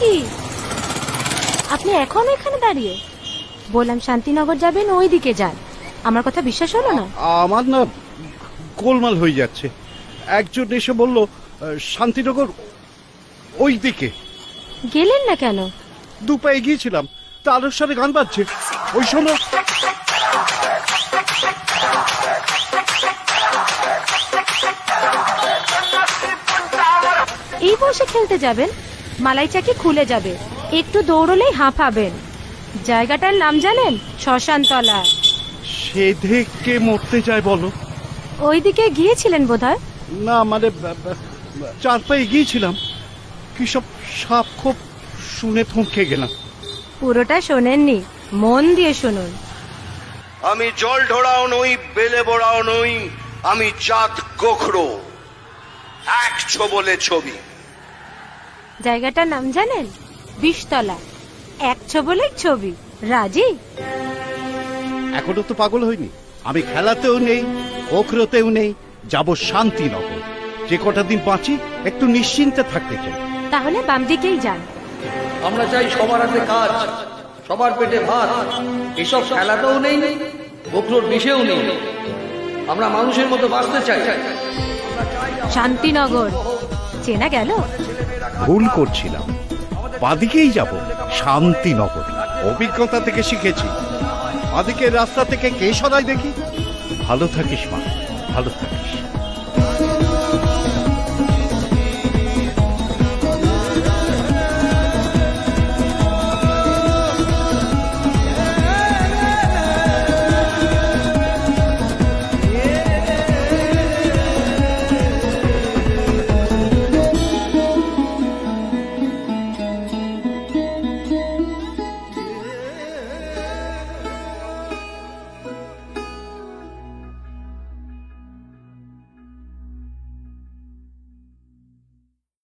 কি? আপনি এখনও এখানে দাঁড়িয়ে? বললাম শান্তিনগর যাবেন ওই দিকে যান। আমার কথা বিশ্বাস হলো না? আমার না গোলমাল হয়ে যাচ্ছে। একজন এসে বলল শান্তিনগর ওই দিকে গেলেন না কেন? দু পায়ে গিয়েছিলাম তার সাথে গান বাজছে। ওই সময় এই বসে খেলতে যাবেন? মালাই চাকি খুলে যাবে। একটু দৌড়লেই হাঁপাবেন জায়গাটার নাম জানেন? শ্মশানতলা সে দেখে মরতে যায় বলো। ওইদিকে গিয়েছিলেন বোধহয়? না মানে চার পায়ে গিয়েছিলাম। কি সব সাপ খুব শুনে থমকে গেলাম। পুরোটা শোনেননি। মন দিয়ে শুনুন। আমি জল ঢোড়াও নই বেলে বড়াও নই আমি জাত গোখরো। এক বলে ছবি। জায়গাটার নাম জানেন? বিষতলা এক ছবলের ছবি। রাজি? এখনও তো পাগল হয়নি আমি খেলাতেও নেই ওখরতেও নেই যাব শান্তিনগর। যে কটা দিন বাঁচি একটু নিশ্চিন্তে থাকতে চাই। তাহলে বাম দিকেই যান। আমরা চাই সবার হাতে কাজ সবার পেটে ভাত। এসব খেলাতেও নেই গোখরোর বিষেও নেই। আমরা মানুষের মতো বাঁচতে চাই। শান্তিনগর। চেনা গেল? ভুল করছিলাম। বাদিকেই যাব শান্তিনগর। অভিজ্ঞতা থেকে শিখেছি। বাদিকের রাস্তা থেকে কে সদাই দেখি? ভালো থাকিস মা ভালো থাকিস।